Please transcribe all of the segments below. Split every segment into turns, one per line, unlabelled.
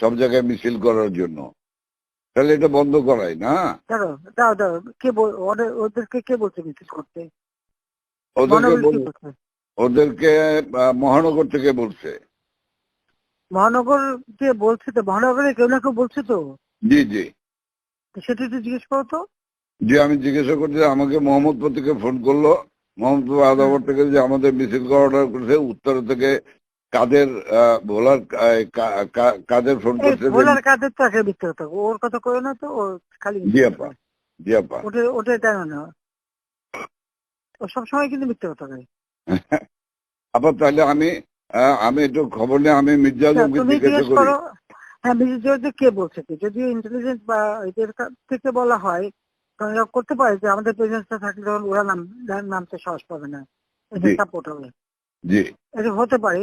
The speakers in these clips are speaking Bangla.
সব জায়গায় মিছিল করার জন্য। তাহলে এটা বন্ধ করাই না?
দাঁড়ো দাও দাও কে ওদেরকে কে বলছে মিছিল করতে?
ওদেরকে
মহানগর
ওদেরকে থেকে বলছে?
মহানগর কে বলছে তো? মহানগরে কেউ না কেউ বলছে তো?
জি জি।
সেটা একটু জিজ্ঞেস করো তো।
যে আমি জিজ্ঞাসা করছি আমাকে মোহাম্মদপুর থেকে ফোন করল। মোহাম্মদপুর আদাবর থেকে যে আমাদের মিছিল করা অর্ডার করেছে উত্তর থেকে কাদের কা- কাদের ফোন করছে
ভোলার কাদের তো একটা মিথ্যে কথা ওর কথা কয়ে না তো ও খালি
জি আপা জি আপা
ওটা ওটা টাইম না। ও সবসময় কিন্তু মিথ্যে কথা কয়।
আপা তাহলে আমি আমি একটু খবর নিয়ে আমি মির্জা
আচ্ছা,
আলমকে জিজ্ঞাসা করি।
হ্যাঁ মিসেস জর্জে কে বলছে কি? যদি ইন্টেলিজেন্স বা এদের থেকে বলা হয় তখন করতে পারে যে আমাদের প্রেজেন্সটা থাকলে তখন ওরা নাম নামতে সাহস পাবে না। সাপোর্ট হবে।
জি।
এটা হতে পারে।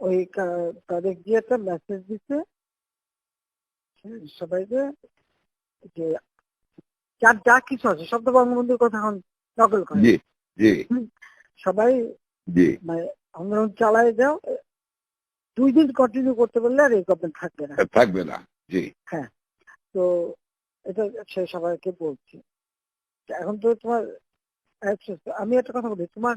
ওই তাদের গিয়ে একটা মেসেজ দিচ্ছে সবাইকে যে যার যা কিছু আছে তো বঙ্গবন্ধুর কথা এখন নকল করে। সবাই মানে আন্দোলন চালায় যাও দুই দিন কন্টিনিউ করতে পারলে আর এই গভর্নমেন্ট থাকবে না।
থাকবে না জি।
তো এটা সে সবাইকে বলছি। এখন তো তোমার আচ্ছা, আমি একটা কথা বলি তোমার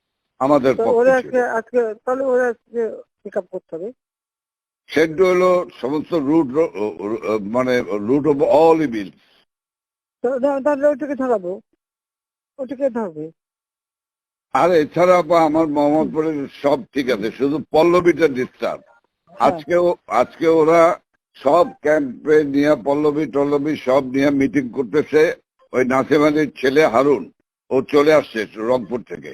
আমাদের
ওরা আজকে আজকে তাহলে ওরা আজকে পিক আপ করতে হবে।
সেন্টু হলো সমস্ত রুট মানে রুট অফ অল ইভিল
তাহলে ওটাকে ধরাবো। ওটাকে ধরবে।
আর এছাড়া আমার মোহাম্মদপুরের সব ঠিক আছে শুধু পল্লবীটা ডিস্টার্ব
হ্যাঁ।
আজকেও আজকে ওরা সব ক্যাম্পে নিয়ে পল্লবী টল্লবী সব নিয়ে মিটিং করতেছে। ওই নাসিম আলীর ছেলে হারুন ও চলে আসছে রংপুর থেকে।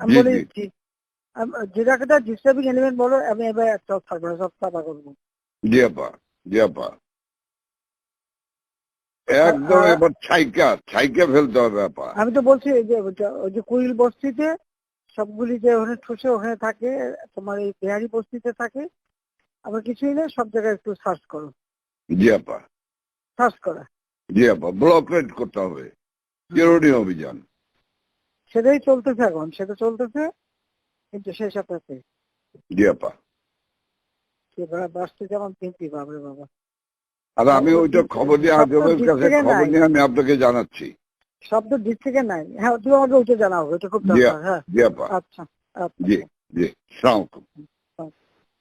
আমি বলে আম- যেটাকে ডিস্টার্বিং এলিমেন্ট বলো আমি এবার একটা থাকব সব সাফা করব।
জি আপা জি আপা। একদম এবার ছাইকা ছাইকা ফেলতে হবে আপা।
আমি তো বলছি যে ওই যে কুইল বস্তিতে সবগুলি যে ওখানে ঠুসে ওখানে থাকে তোমার এই বিহারি বস্তিতে থাকে আবার কিছুই না সব জায়গায় একটু সার্চ করো।
জি আপা।
সার্চ করা।
জি আপা ব্লক রেড করতে হবে। চিরুনি অভিযান।
সেটাই চলতেছে এখন। সেটা চলতেছে কিন্তু সেই সাথে
জি আপা।
বাঁচতে যেমন বাবরে বাবা।
আর আমি ওইটা খবর নিয়ে আজমের কাছে খবর নিয়ে আমি আপনাকে জানাচ্ছি।
শব্দ ডিস্ট্রিক্টে নাই। হ্যাঁ তুমি আমাকে ওইটা জানাও খুব দরকার হ্যাঁ।
জি আপা।
আচ্ছা আচ্ছা।
জি জি